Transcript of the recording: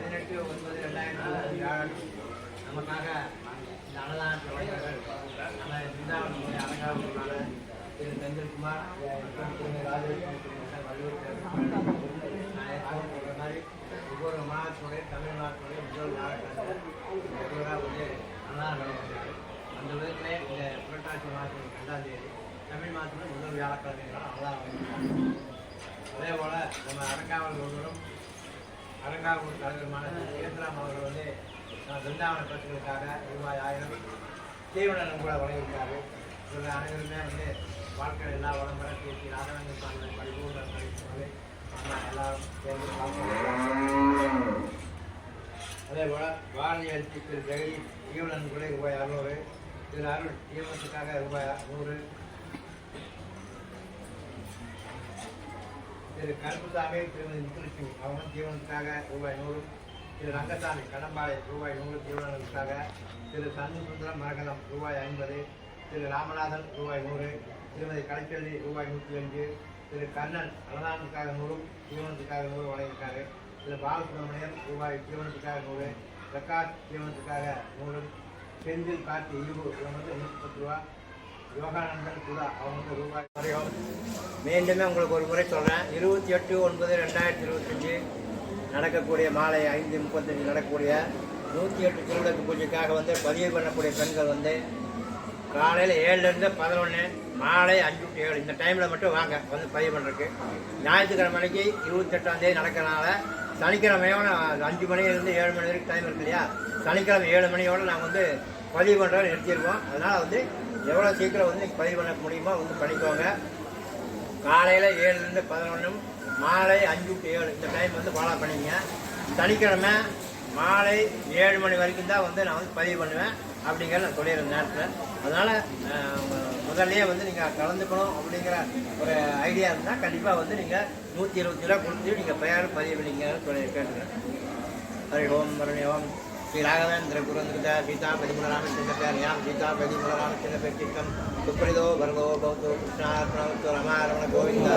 பதினெட்டு ஒன்பது ரெண்டாயிரத்தி ஏழு நமக்காக இந்த அன்னதான வழங்கியவர்கள் நம்ம பிருந்தாவனமுடைய அலங்காரமான திரு செந்தில்குமார் மற்றும் திரு ராஜலட்சுமி வள்ளுவர் மாதிரி ஒவ்வொரு மாதத்துடைய தமிழ் மாதத்துடைய முதல் நாளுக்காக ஒவ்வொருவராக வந்து அன்னதானம் வழங்குகிறார் அந்த விதத்திலே இந்த புரட்டாசி மாதம் ரெண்டாம் தேதி தமிழ் மாதத்தில் முதல் வியாழக்கிழமைகளால் அன்னதானம் வழங்குகிறார் அதே போல் நம்ம அரங்காவல் ஒருவரும் அரங்காவூர் தலைவருமான கேந்திராம் அவர்கள் வந்து நான் பிருந்தாவன பசுகளுக்காக ரூபாய் ஆயிரம் தீவனம் கூட வழங்கியிருக்காரு. இவர்கள் அனைவருமே வந்து வாழ்க்கையில் எல்லா உடம்புற பேசி ராதவங்க சாமி படிப்பூர் எல்லாரும் சேர்ந்து அதே போல பாரதி எழுச்சி திரு ஜெகதீஷ் தீவனன் கூட ரூபாய் அறுநூறு. திரு அருள் தீவனத்துக்காக ரூபாய் நூறு திரு கருப்புசாமி திருமதி முத்துலட்சுமி அவங்க தீவனத்துக்காக ரூபாய் நூறு. திரு ரங்கசாமி கடம்பாளை ரூபாய் நூறு தீவனங்களுக்காக திரு சந்து சுந்தரம் மரகதம் ரூபாய் ஐம்பது. திரு ராமநாதன் ரூபாய் நூறு. திருமதி கலைச்செல்வி ரூபாய் நூற்றி அஞ்சு. திரு கண்ணன் அன்னதானத்துக்காக நூறு தீவனத்துக்காக நூறு வழங்கியிருக்காரு. திரு பாலசுப்ரமணியன் ரூபாய் தீவனத்துக்காக நூறு. பிரகாஷ் தீவனத்துக்காக நூறு. செந்தில் கார்த்தி ஈவு. இவங்க வந்து நூற்றி பத்து ரூபா. யோகானந்தன் அவங்க ரூபாய் வரையும் மீண்டுமே உங்களுக்கு ஒரு முறை சொல்கிறேன் இருபத்தி எட்டு ஒன்பது ரெண்டாயிரத்தி இருபத்தஞ்சி நடக்கக்கூடிய மாலை ஐந்து முப்பத்தஞ்சு நடக்கக்கூடிய நூற்றி எட்டு திருவிளக்கு பூஜைக்காக வந்து பதிவு பண்ணக்கூடிய பெண்கள் வந்து காலையில் ஏழுலேருந்து பதினொன்று மாலை அஞ்சு டு ஏழு. இந்த டைமில் மட்டும் வாங்க வந்து பதிவு பண்ணுறதுக்கு ஞாயிற்றுக்கிழமை அன்னைக்கு நடக்கிறனால சனிக்கிழமையோட அஞ்சு மணிலேருந்து ஏழு மணி வரைக்கும் டைம் இருக்கு இல்லையா? சனிக்கிழமை ஏழு மணியோட நாங்கள் வந்து பதிவு பண்ணுறத நிறுத்திடுவோம். அதனால் வந்து எவ்வளோ சீக்கிரம் வந்து நீங்கள் பதிவு பண்ண முடியுமோ வந்து பண்ணிக்கோங்க. காலையில் ஏழுலேருந்து பதினொன்று மாலை அஞ்சு டு ஏழு இந்த டைம் வந்து ஃபாலோ பண்ணிங்க சனிக்கிழமை மாலை ஏழு மணி வரைக்கும் தான் வந்து நான் வந்து பதிவு பண்ணுவேன் அப்படிங்கிற நான் சொல்லிடுறேன் நேரத்தில். அதனால் முதல்லையே வந்து நீங்கள் கலந்துக்கணும் அப்படிங்கிற ஒரு ஐடியா இருந்தால் கண்டிப்பாக வந்து நீங்கள் நூற்றி இருபத்தி ரூபா கொடுத்து நீங்கள் பெயர் பதிவு பண்ணிங்கன்னு சொல்லி கேட்டுக்கிறேன். ஹரி ஓம் மரணி ஓம். శ్రీ రాఘవేంద్ర గురుంద్రిత సీతా పదిమూల రామచంద్ర పేరు యాం సీతా పదిమూల రామచంద్ర పేరు చిత్తం సుప్రదో భర్గో భౌతో కృష్ణార్పణ రమారమణ గోవింద